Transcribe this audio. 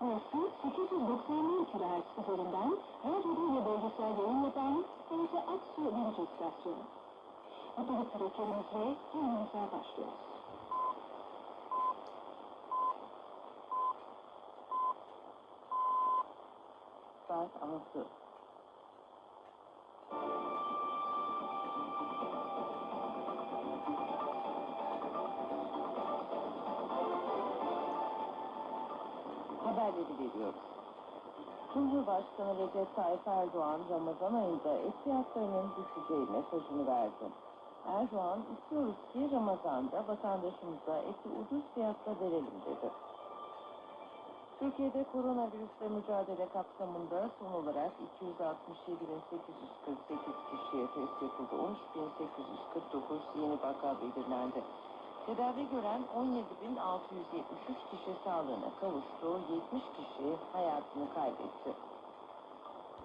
Burası 890 kHz üzerinden radyo ve bölgesel yayın yapan TRT Aksu Birinci İstasyonu. Mutluluk dileklerimizle yayınımıza başlıyoruz. Saat 6. Haberleri veriyoruz. Cumhurbaşkanı Recep Tayyip Erdoğan Ramazan ayında et fiyatlarının düşeceği mesajını verdi. Erdoğan istiyoruz ki Ramazan'da vatandaşımıza eti ucuz fiyatta verelim dedi. Türkiye'de koronavirüsle mücadele kapsamında son olarak 267.848 kişiye test yapıldı. 13.849 yeni vaka belirlendi. Tedavi gören 17.673 kişi sağlığına kavuştu. 70 kişi hayatını kaybetti.